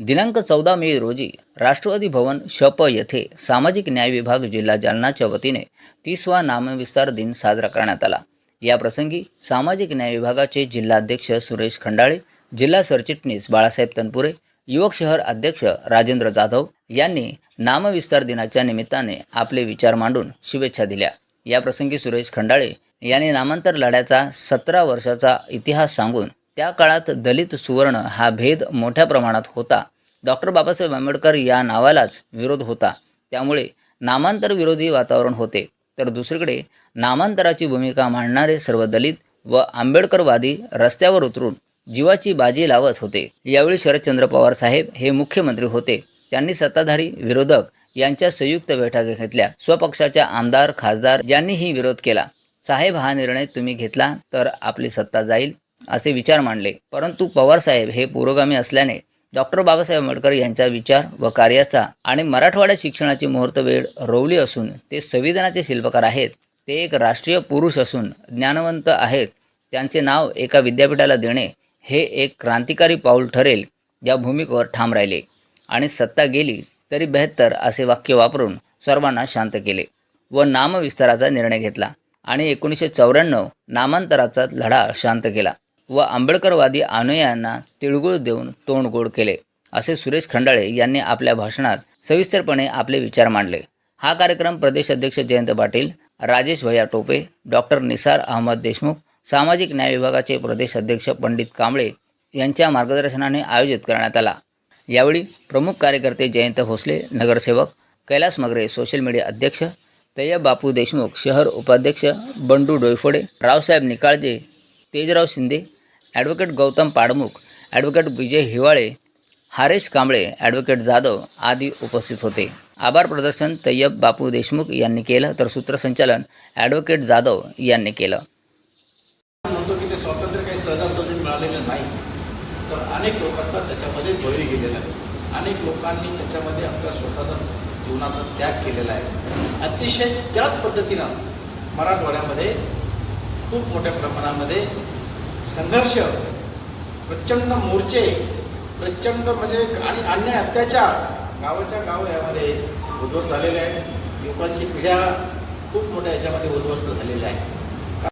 दिनांक चौदा मे रोजी राष्ट्रवादी भवन शप येथे सामाजिक न्याय विभाग जिल्हा जालनाच्या वतीने तीसवा नामविस्तार दिन साजरा करण्यात आला. या प्रसंगी सामाजिक न्याय विभागाचे जिल्हाध्यक्ष सुरेश खंडाळे जिल्हा सरचिटणीस बाळासाहेब तनपुरे युवक शहर अध्यक्ष राजेंद्र जाधव यांनी नामविस्तार दिनाच्या निमित्ताने आपले विचार मांडून शुभेच्छा दिल्या. या प्रसंगी सुरेश खंडाळे यांनी नामांतर लढ्याचा सतरा वर्षाचा इतिहास सांगून त्या काळात दलित सुवर्ण हा भेद मोठ्या प्रमाणात होता. डॉक्टर बाबासाहेब आंबेडकर या नावालाच विरोध होता. त्यामुळे नामांतर विरोधी वातावरण होते. तर दुसरीकडे नामांतराची भूमिका मांडणारे सर्व दलित व आंबेडकरवादी रस्त्यावर उतरून जीवाची बाजी लावत होते. यावेळी शरदचंद्र पवार साहेब हे मुख्यमंत्री होते. त्यांनी सत्ताधारी विरोधक यांच्या संयुक्त बैठका घेतल्या. स्वपक्षाच्या आमदार खासदार यांनीही विरोध केला साहेब हा निर्णय तुम्ही घेतला तर आपली सत्ता जाईल. असे विचार मांडले. परंतु पवारसाहेब हे पुरोगामी असल्याने डॉक्टर बाबासाहेब आंबेडकर यांचा विचार व कार्याचा आणि मराठवाड्यात शिक्षणाची मुहूर्तवेळ रोवली असून ते संविधानाचे शिल्पकार आहेत. ते एक राष्ट्रीय पुरुष असून ज्ञानवंत आहेत. त्यांचे नाव एका विद्यापीठाला देणे हे एक क्रांतिकारी पाऊल ठरेल या भूमिकेवर ठाम राहिले. आणि सत्ता गेली तरी बेहत्तर असे वाक्य वापरून सर्वांना शांत केले व नामविस्ताराचा निर्णय घेतला आणि एकोणीसशे चौऱ्याण्णव नामांतराचा लढा शांत केला. व आंबेडकरवादी अनुयायांना तिळगुळ देऊन तोंड गोड केले असे सुरेश खंडाळे यांनी आपल्या भाषणात सविस्तरपणे आपले विचार मांडले. हा कार्यक्रम प्रदेश अध्यक्ष जयंत पाटील राजेश भैया टोपे डॉक्टर निसार अहमद देशमुख सामाजिक न्याय विभागाचे प्रदेश अध्यक्ष पंडित कांबळे यांच्या मार्गदर्शनाने आयोजित करण्यात आला. यावेळी प्रमुख कार्यकर्ते जयंत भोसले नगरसेवक कैलास मगरे सोशल मीडिया अध्यक्ष तय्यब बापू देशमुख शहर उपाध्यक्ष Bandu Doyphode Raosaheb Nikalje Tejrao Shinde advocate Gautam Padmukh advocate Vijay Hiwale Haresh Kamble advocate Jadhav आदी उपस्थित होते. आभार प्रदर्शन तय्यब बापू देशमुख यांनी केलं तर सूत्रसंचालन ॲडव्होकेट जाधव यांनी केलं. म्हणतो की ते स्वातंत्र्य काही सहजासहजी मिळालेलं नाही तर अनेक लोकांचा त्याच्यामध्ये बळी गेलेला आहे. अनेक लोकांनी त्याच्यामध्ये आपल्या स्वतःचा जीवनाचा त्याग केलेला आहे. अतिशय त्याच पद्धतीनं मराठवाड्यामध्ये खूप मोठ्या प्रमाणामध्ये संघर्ष प्रचंड मोर्चे प्रचंड म्हणजे आणि अन्याय अत्याचार गावाच्या गाव यामध्ये उद्ध्वस्त झालेले आहेत. युवकांची पिढ्या खूप मोठ्या याच्यामध्ये उद्ध्वस्त झालेल्या आहेत.